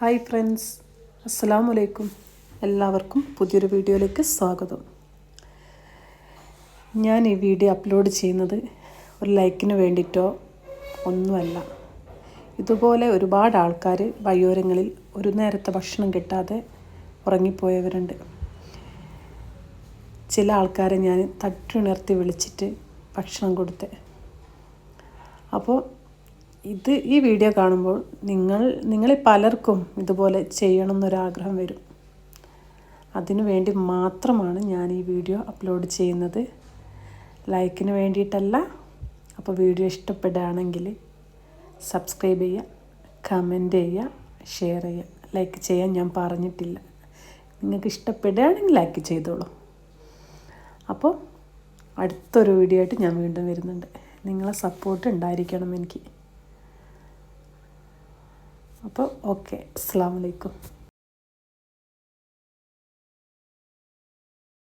Hi friends അസ്സാം വലൈക്കും എല്ലാവർക്കും പുതിയൊരു വീഡിയോയിലേക്ക് സ്വാഗതം. ഞാൻ ഈ വീഡിയോ അപ്ലോഡ് ചെയ്യുന്നത് ഒരു ലൈക്കിന് വേണ്ടിയിട്ടോ ഒന്നുമല്ല. ഇതുപോലെ ഒരുപാട് ആൾക്കാർ വയ്യോരങ്ങളിൽ ഒരു നേരത്തെ ഭക്ഷണം കിട്ടാതെ ഉറങ്ങിപ്പോയവരുണ്ട്. ചില ആൾക്കാരെ ഞാൻ തട്ടുണർത്തി വിളിച്ചിട്ട് ഭക്ഷണം കൊടുത്ത്. അപ്പോൾ ഇത് ഈ വീഡിയോ കാണുമ്പോൾ നിങ്ങൾ നിങ്ങളിൽ പലർക്കും ഇതുപോലെ ചെയ്യണം എന്നൊരാഗ്രഹം വരും. അതിനു വേണ്ടി മാത്രമാണ് ഞാൻ ഈ വീഡിയോ അപ്ലോഡ് ചെയ്യുന്നത്. ലൈക്കിന് വേണ്ടിയിട്ടല്ല. അപ്പോൾ വീഡിയോ ഇഷ്ടപ്പെടുകയാണെങ്കിൽ സബ്സ്ക്രൈബ് ചെയ്യുക കമന്റ് ചെയ്യുക ഷെയർ ചെയ്യുക. ലൈക്ക് ചെയ്യാൻ ഞാൻ പറഞ്ഞിട്ടില്ല. നിങ്ങൾക്ക് ഇഷ്ടപ്പെടുകയാണെങ്കിൽ ലൈക്ക് ചെയ്തോളൂ. അപ്പോൾ അടുത്തൊരു വീഡിയോ ആയിട്ട് ഞാൻ വീണ്ടും വരുന്നുണ്ട്. നിങ്ങളെ സപ്പോർട്ട് ഉണ്ടായിരിക്കണം എനിക്ക്. അപ്പോൾ ഓക്കെ അസ്സാം വലൈക്കും